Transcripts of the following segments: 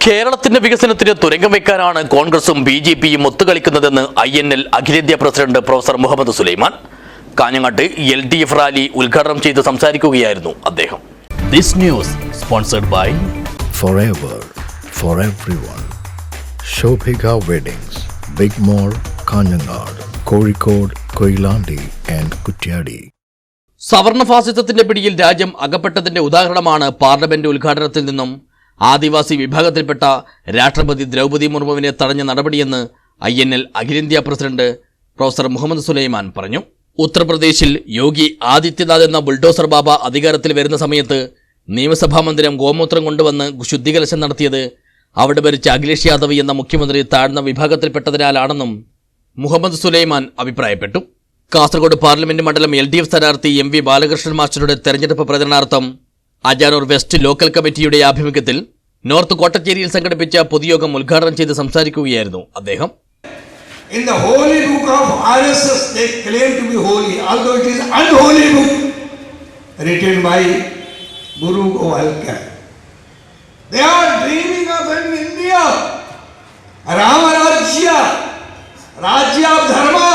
കേരളത്തിന്റെ വികസനത്തിന് തുരങ്കം വെക്കാനാണ് കോൺഗ്രസും ബി ജെ പിയും ഒത്തുകളിക്കുന്നതെന്ന് ഐ എൻ എൽ അഖിലേന്ത്യാ പ്രസിഡന്റ് പ്രൊഫസർ മുഹമ്മദ് സുലൈമാൻ കാഞ്ഞങ്ങാട്ട് എൽ ഡി എഫ് റാലി ഉദ്ഘാടനം ചെയ്ത് സംസാരിക്കുകയായിരുന്നു അദ്ദേഹം this news sponsored by forever for everyone. Shobhika Weddings, Big Mall, Kanyanad, Kozhikode, Koilandi and Kutyadi. സവർണ ഫാസിസത്തിന്റെ പിടിയിൽ രാജ്യം അകപ്പെട്ടതിന്റെ ഉദാഹരണമാണ് പാർലമെന്റ് ഉദ്ഘാടനത്തിൽ നിന്നും ആദിവാസി വിഭാഗത്തിൽപ്പെട്ട രാഷ്ട്രപതി ദ്രൗപദി മുർമുവിനെ തടഞ്ഞ നടപടിയെന്ന് ഐ എൻ എൽ അഖിലേന്ത്യാ പ്രസിഡന്റ് പ്രൊഫസർ മുഹമ്മദ് സുലൈമാൻ പറഞ്ഞു. ഉത്തർപ്രദേശിൽ യോഗി ആദിത്യനാഥ് എന്ന ബുൾഡോസർ ബാബ അധികാരത്തിൽ വരുന്ന സമയത്ത് നിയമസഭാ മന്ദിരം ഗോമൂത്രം കൊണ്ടുവന്ന് ശുദ്ധികലശം നടത്തിയത് അവിടെ ഭരിച്ച അഖിലേഷ് യാദവ് എന്ന മുഖ്യമന്ത്രി താഴ്ന്ന വിഭാഗത്തിൽപ്പെട്ടതിനാലാണെന്നും മുഹമ്മദ് സുലൈമാൻ അഭിപ്രായപ്പെട്ടു. കാസർഗോഡ് പാർലമെന്റ് മണ്ഡലം എൽ ഡി എഫ് സ്ഥാനാർത്ഥി എം വി ബാലകൃഷ്ണൻ മാസ്റ്ററുടെ തെരഞ്ഞെടുപ്പ് പ്രചരണാർത്ഥം അജാനൂർ വെസ്റ്റ് ലോക്കൽ കമ്മിറ്റിയുടെ ആഭിമുഖ്യത്തിൽ നോർത്ത് കോട്ടച്ചേരിയിൽ സംഘടിപ്പിച്ച പൊതുയോഗം ഉദ്ഘാടനം ചെയ്ത് സംസാരിക്കുകയായിരുന്നു അദ്ദേഹം In the holy book of RSS, they claim to be holy, although it is unholy book written by Guru Govalkar. They are dreaming of an India, Rama Rajya, Rajya of Dharma,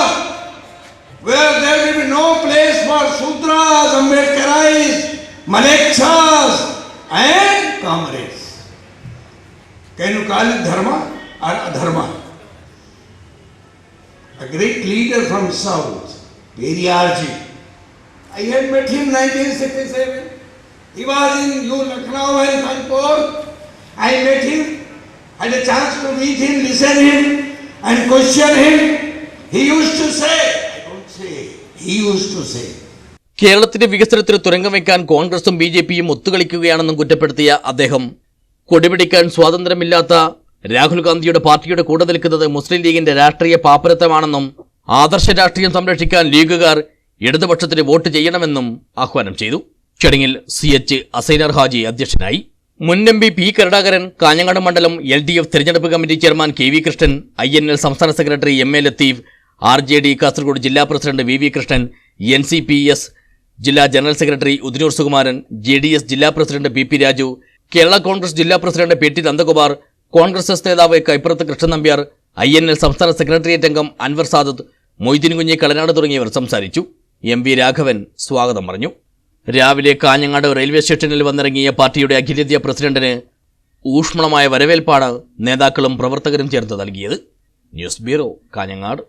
where there will be no place for Sudras, Ambedkarais, Malekshas, and comrades. Can you call it Dharma or Adharma? a great leader from South, Periyarji. I had met him 1967. He was in U Lucknow and Kanpur. I met him, had a chance to meet him, listen him, and question him. He used to say, I don't say, he used to say. കേരളത്തിന്റെ വികസനത്തിന് തുരങ്കം വയ്ക്കാൻ കോൺഗ്രസും B J പിയും ഒത്തുകളിക്കുകയാണെന്നും കുറ്റപ്പെടുത്തിയ അദ്ദേഹം. കൊടിപിടിക്കാൻ സ്വാതന്ത്ര്യമില്ലാത്ത രാഹുൽ ഗാന്ധിയുടെ പാർട്ടിയുടെ കൂടെ നിൽക്കുന്നത് മുസ്ലിം ലീഗിന്റെ രാഷ്ട്രീയ പാപ്പരത്വമാണെന്നും ആദർശ രാഷ്ട്രീയം സംരക്ഷിക്കാൻ ലീഗുകാർ ഇടതുപക്ഷത്തിന് വോട്ട് ചെയ്യണമെന്നും ആഹ്വാനം ചെയ്തു. ചടങ്ങിൽ സി എച്ച് അസൈനർ ഹാജി അധ്യക്ഷനായി. മുൻ M P P Karunakaran Kanhangad മണ്ഡലം എൽ ഡി എഫ് തെരഞ്ഞെടുപ്പ് committee chairman K V Krishnan I N L സംസ്ഥാന secretary M A Latheef R J D Kasaragod ജില്ലാ president V V Krishnan N C P S ജില്ലാ general secretary Udinur Sukumaran J D S ജില്ലാ president P P Raju Kerala Congress ജില്ലാ president P T Nandakumar Congress S നേതാവ് Kaippurath Krishnan Nambiar I N L സംസ്ഥാന secretariat അംഗം അൻവർ സാദത്ത് മൊയ്തീൻ കുഞ്ഞി കളനാട് തുടങ്ങിയവർ സംസാരിച്ചു. M V Raghavan സ്വാഗതം പറഞ്ഞു. രാവിലെ കാഞ്ഞങ്ങാട് റെയിൽവേ സ്റ്റേഷനിൽ വന്നിറങ്ങിയ പാർട്ടിയുടെ അഖിലേന്ത്യാ പ്രസിഡന്റിന് ഊഷ്മളമായ വരവേൽപ്പാണ് നേതാക്കളും പ്രവർത്തകരും ചേർത്ത് നൽകിയത്. News bureau Kanhangad.